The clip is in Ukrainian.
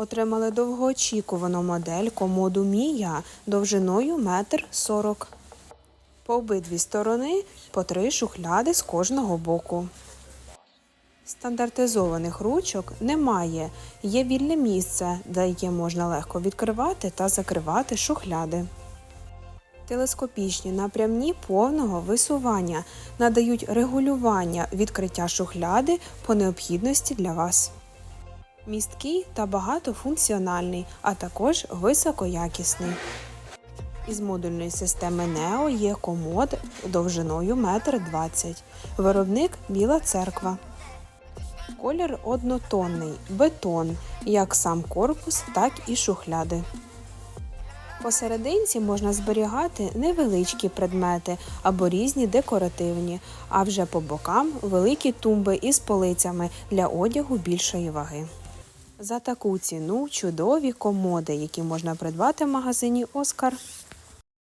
Отримали довгоочікувану модель комоду Мія довжиною 1,40 м. По обидві сторони по три шухляди з кожного боку. Стандартизованих ручок немає. Є вільне місце, де яке можна легко відкривати та закривати шухляди. Телескопічні напрямні повного висування надають регулювання відкриття шухляди по необхідності для вас. Місткий та багатофункціональний, а також високоякісний. Із модульної системи Neo є комод довжиною 1,20 м. Виробник Біла церква. Колір однотонний, бетон, як сам корпус, так і шухляди. Посерединці можна зберігати невеличкі предмети або різні декоративні, а вже по бокам великі тумби із полицями для одягу більшої ваги. За таку ціну чудові комоди, які можна придбати в магазині Оскар.